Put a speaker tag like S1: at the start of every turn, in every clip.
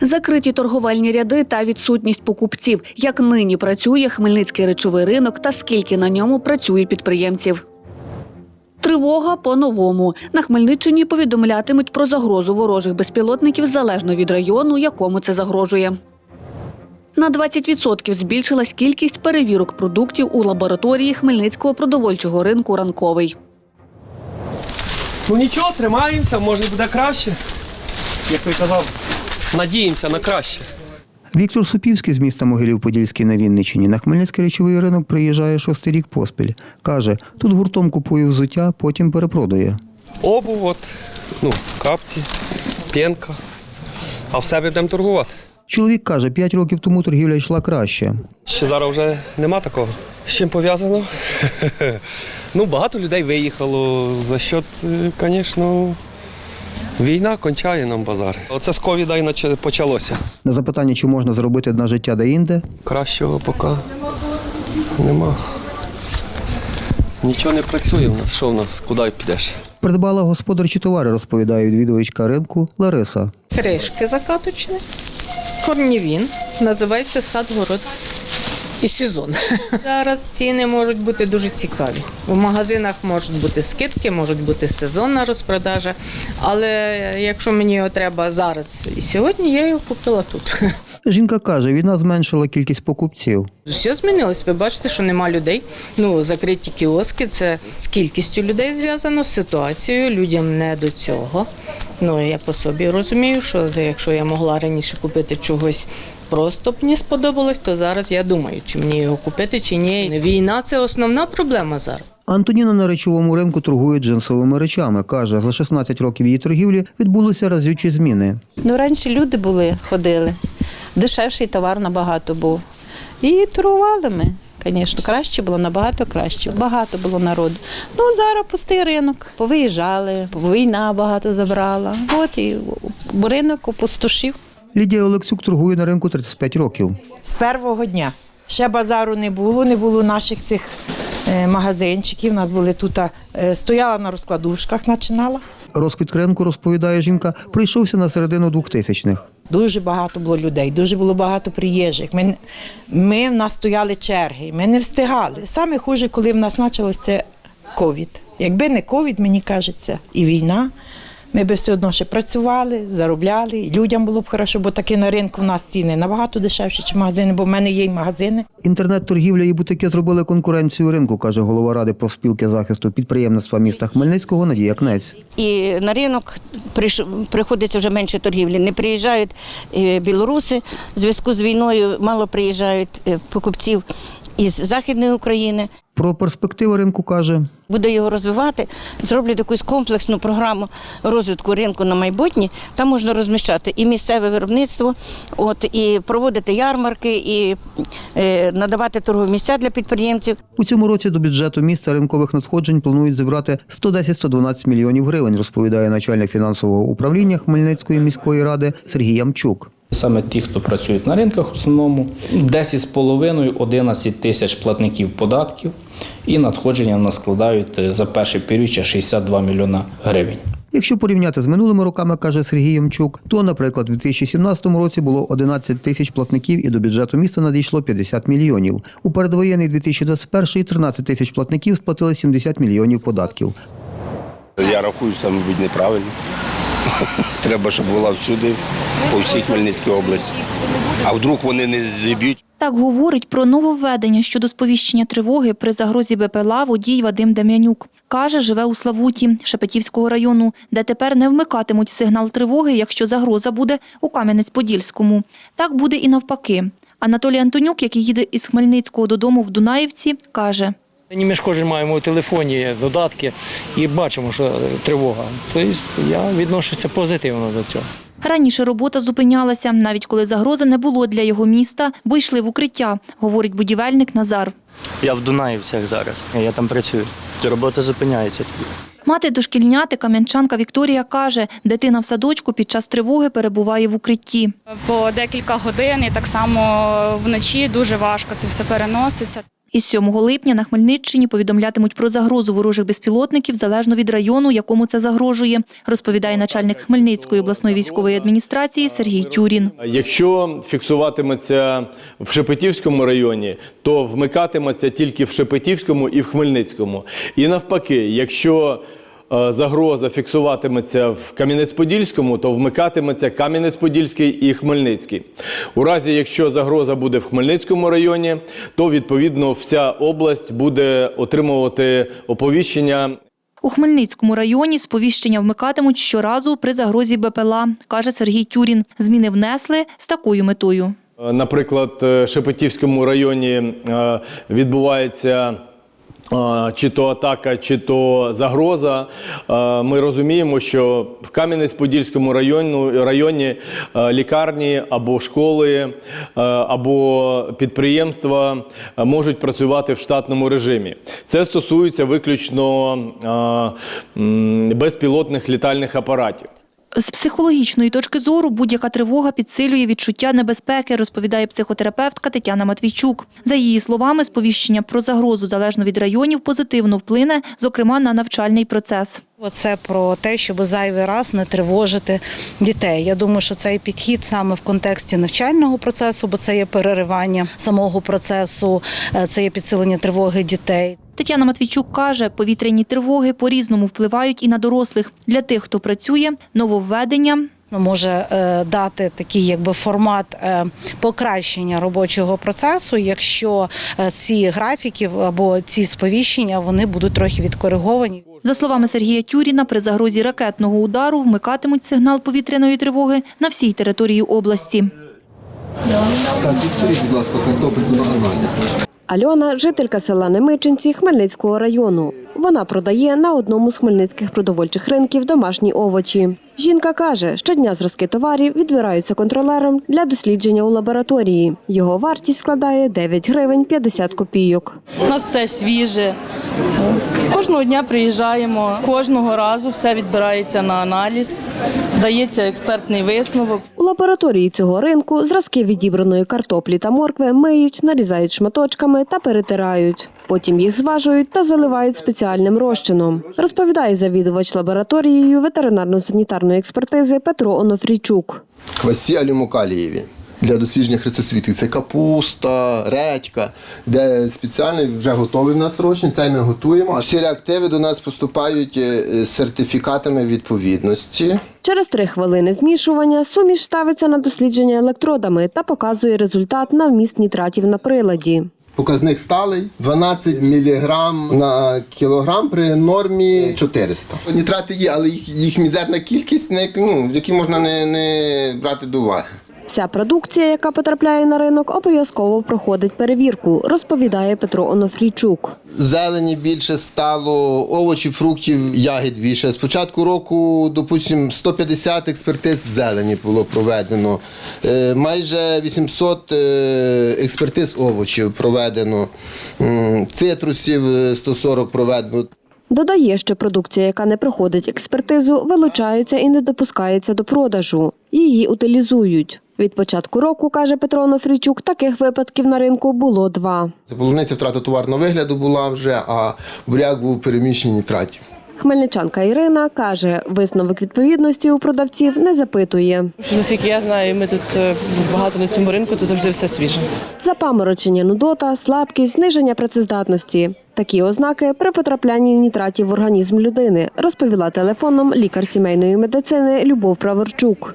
S1: Закриті торговельні ряди та відсутність покупців. Як нині працює хмельницький речовий ринок та скільки на ньому працює підприємців. Тривога по-новому. На Хмельниччині повідомлятимуть про загрозу ворожих безпілотників залежно від району, якому це загрожує. На 20% збільшилась кількість перевірок продуктів у лабораторії Хмельницького продовольчого ринку ранковий.
S2: Ну нічого, тримаємося, може буде краще. Як ви казав, надіємося на краще.
S3: Віктор Супівський з міста Могилів-Подільський на Вінниччині на Хмельницький речовий ринок приїжджає шостий рік поспіль. Каже, тут гуртом купує взуття, потім перепродає.
S2: Обув, от, ну, капці, п'янка. А в себе будемо торгувати.
S3: Чоловік каже, п'ять років тому торгівля йшла краще.
S2: Ще зараз вже нема такого. З чим пов'язано? ну, багато людей виїхало. За счет, звісно, війна кончає нам базар. Оце з ковіда і почалося.
S3: На запитання, чи можна заробити на життя де-інде,
S2: Кращого поки нема. Нічого не працює в нас. Що в нас? Куди підеш?
S3: придбала господарчі товари, розповідає відвідувачка ринку Лариса.
S4: кришки закаточні, корнівін, називається сад город і сезон. Зараз ціни можуть бути дуже цікаві. У магазинах можуть бути скидки, можуть бути сезонна розпродажа. Але якщо мені його треба зараз і сьогодні, я його купила тут.
S3: Жінка каже, війна зменшила кількість покупців.
S4: Все змінилось. Ви бачите, що нема людей. Ну, закриті кіоски, це з кількістю людей зв'язано, з ситуацією, людям не до цього. Ну, я по собі розумію, що якщо я могла раніше купити чогось просто б мені сподобалось, то зараз я думаю, чи мені його купити, чи ні. Війна це основна проблема зараз.
S3: Антоніна на речовому ринку торгує джинсовими речами. Каже, за 16 років її торгівлі відбулися разючі зміни.
S5: Ну, раніше люди були, ходили. Дешевший товар набагато був. І торгували ми. Звісно, краще було, набагато краще. Багато було народу. Ну, зараз пустий ринок. Повиїжджали, війна багато забрала. От і ринок опустошив.
S3: Лідія Олексюк торгує на ринку 35 років.
S6: з першого дня. Ще базару не було, не було наших цих е, магазинчиків. У нас були тут, е, стояла на розкладушках, починала.
S3: Розквіт ринку, розповідає жінка, прийшовся на середину 2000-х.
S6: Дуже багато було людей, дуже було багато приїжджих. Ми, ми в нас стояли черги, ми не встигали. Саме хуже, коли в нас почалося ковід. Якби не ковід, мені кажеться, і війна. Ми би все одно ще працювали, заробляли, і людям було б хорошо, бо таки на ринку в нас ціни набагато дешевші, ніж магазини, бо в мене є й магазини.
S3: Інтернет-торгівля і бутики зробили конкуренцію ринку, каже голова ради профспілки захисту підприємництва міста Хмельницького Надія Кнець.
S7: і на ринок приходиться вже менше торгівлі. Не приїжджають е, білоруси в зв'язку з війною, мало приїжджають е, покупців із Західної України.
S3: Про перспективи ринку каже,
S7: Буде його розвивати, зроблять якусь комплексну програму розвитку ринку на майбутнє. Там можна розміщати і місцеве виробництво, от і проводити ярмарки, і е, надавати торгові місця для підприємців.
S3: у цьому році до бюджету міста ринкових надходжень планують зібрати 110-112 мільйонів гривень, розповідає начальник фінансового управління Хмельницької міської ради Сергій Ямчук.
S8: Саме ті, хто працюють на ринках, в основному 10,5-11 тисяч платників податків, і надходження в нас складають е, за перший період ще 62 мільйона гривень.
S3: Якщо порівняти з минулими роками, каже Сергій Ямчук, то, наприклад, у 2017 році було 11 тисяч платників і до бюджету міста надійшло 50 мільйонів. У передвоєнний 2021 – 13 тисяч платників сплатили 70 мільйонів податків.
S9: Я рахую, що це, мабуть, неправильно. Треба, щоб була всюди, по всій Хмельницькій області. А вдруг вони не зіб'ють?
S10: Так говорить про нововведення щодо сповіщення тривоги при загрозі БПЛА водій Вадим Дем'янюк. Каже, живе у Славуті Шепетівського району, де тепер не вмикатимуть сигнал тривоги, якщо загроза буде у Кам'янець-Подільському. Так буде і навпаки. Анатолій Антонюк, який їде із Хмельницького додому в Дунаївці, каже.
S11: Ні, Ми ж кожен маємо у телефоні додатки і бачимо, що тривога. Тобто я відношуся позитивно до цього.
S10: Раніше робота зупинялася, навіть коли загрози не було для його міста, бо йшли в укриття, говорить будівельник Назар.
S12: Я в Дунаївцях зараз. Я там працюю. Робота зупиняється тоді.
S10: Мати дошкільняти кам'янчанка Вікторія каже, дитина в садочку під час тривоги перебуває в укритті.
S13: По декілька годин і так само вночі дуже важко це все переноситься.
S10: Із 7 липня на Хмельниччині повідомлятимуть про загрозу ворожих безпілотників залежно від району, якому це загрожує, розповідає начальник Хмельницької обласної військової адміністрації Сергій Тюрін.
S13: Якщо фіксуватиметься в Шепетівському районі, то вмикатиметься тільки в Шепетівському і в Хмельницькому. І навпаки, якщо загроза фіксуватиметься в Кам'янець-Подільському, то вмикатиметься Кам'янець-Подільський і Хмельницький. У разі, якщо загроза буде в Хмельницькому районі, то відповідно вся область буде отримувати оповіщення
S10: У Хмельницькому районі сповіщення вмикатимуть щоразу при загрозі БПЛА, каже Сергій Тюрін. Зміни внесли з такою метою.
S13: Е, Наприклад, в Шепетівському районі е, відбувається. Чи то атака, чи то загроза. Ми розуміємо, що в Кам'янець-Подільському району, районі е, лікарні або школи, е, або підприємства е, можуть працювати в штатному режимі. Це стосується виключно безпілотних літальних апаратів.
S10: З психологічної точки зору будь-яка тривога підсилює відчуття небезпеки, розповідає психотерапевтка Тетяна Матвійчук. За її словами, сповіщення про загрозу залежно від районів позитивно вплине, зокрема на навчальний процес.
S14: Це про те, щоб зайвий раз не тривожити дітей. Я думаю, що цей підхід саме в контексті навчального процесу, бо це є переривання самого процесу, е, це є підсилення тривоги дітей.
S10: Тетяна Матвійчук каже, повітряні тривоги по-різному впливають і на дорослих. Для тих, хто працює, нововведення
S14: може е, дати такий якби формат е, покращення робочого процесу, якщо е, ці графіки або ці сповіщення вони будуть трохи відкориговані.
S10: За словами Сергія Тюріна, при загрозі ракетного удару вмикатимуть сигнал повітряної тривоги на всій території області.
S3: Так, відсторіть, будь ласка, картопельку на аналіз.
S15: Альона жителька села Немичинці Хмельницького району. Вона продає на одному з хмельницьких продовольчих ринків домашні овочі. Жінка каже, щодня зразки товарів відбираються контролером для дослідження у лабораторії. Його вартість складає 9 гривень 50 копійок.
S16: У нас все свіже. Кожного дня приїжджаємо, кожного разу все відбирається на аналіз, дається експертний висновок.
S15: У лабораторії цього ринку зразки відібраної картоплі та моркви миють, нарізають шматочками та перетирають. Потім їх зважують та заливають спеціальним розчином. Розповідає завідувач лабораторією ветеринарно-санітарної експертизи Петро Онофрійчук.
S17: квасі алюмокалієві для дослідження хрестосвітів. Це капуста, редька, де спеціально вже готовий в нас розчин, це ми готуємо. А всі реактиви до нас поступають е, з сертифікатами відповідності.
S15: Через три хвилини змішування суміш ставиться на дослідження електродами та показує результат на вміст нітратів на приладі.
S17: Показник сталий 12 мг на кілограм при нормі 400. Нітрати є, але їх, їх мізерна кількість, не, ну, які можна не, не брати до уваги.
S15: Вся продукція, яка потрапляє на ринок, обов'язково проходить перевірку, розповідає Петро Онофрійчук.
S17: Зелені більше стало, овочів, фруктів, ягід більше. З початку року, допустимо, 150 експертиз зелені було проведено. Е, Майже 800 е, експертиз овочів проведено. Цитрусів е, 140 проведено.
S15: Додає, що продукція, яка не проходить експертизу, вилучається і не допускається до продажу. Її утилізують. Від початку року, каже Петро Онофрійчук, таких випадків на ринку було два.
S17: Це полуниця втрата товарного вигляду була вже, а буряк був переміщений нітратів.
S15: Хмельничанка Ірина каже, висновок відповідності у продавців не запитує.
S16: Наскільки я знаю, ми тут е, багато на цьому ринку, то завжди все свіже.
S15: Запаморочення нудота, слабкість, зниження працездатності. Такі ознаки при потраплянні нітратів в організм людини, розповіла телефоном лікар сімейної медицини Любов Праворчук.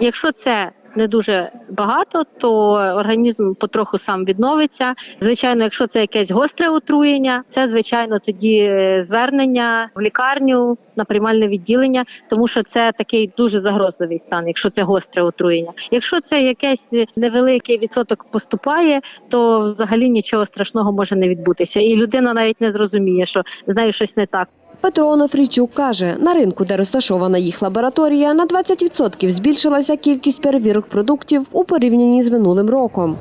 S18: Якщо це не дуже багато, то організм потроху сам відновиться. Звичайно, якщо це якесь гостре отруєння, це звичайно тоді е, звернення в лікарню на приймальне відділення, тому що це такий дуже загрозливий стан, якщо це гостре отруєння. Якщо це якийсь невеликий відсоток поступає, то взагалі нічого страшного може не відбутися, і людина навіть не зрозуміє, що з нею щось не так.
S15: Петро Онофрійчук каже, на ринку, де розташована їх лабораторія, на 20% збільшилася кількість перевірок продуктів у порівнянні з минулим роком.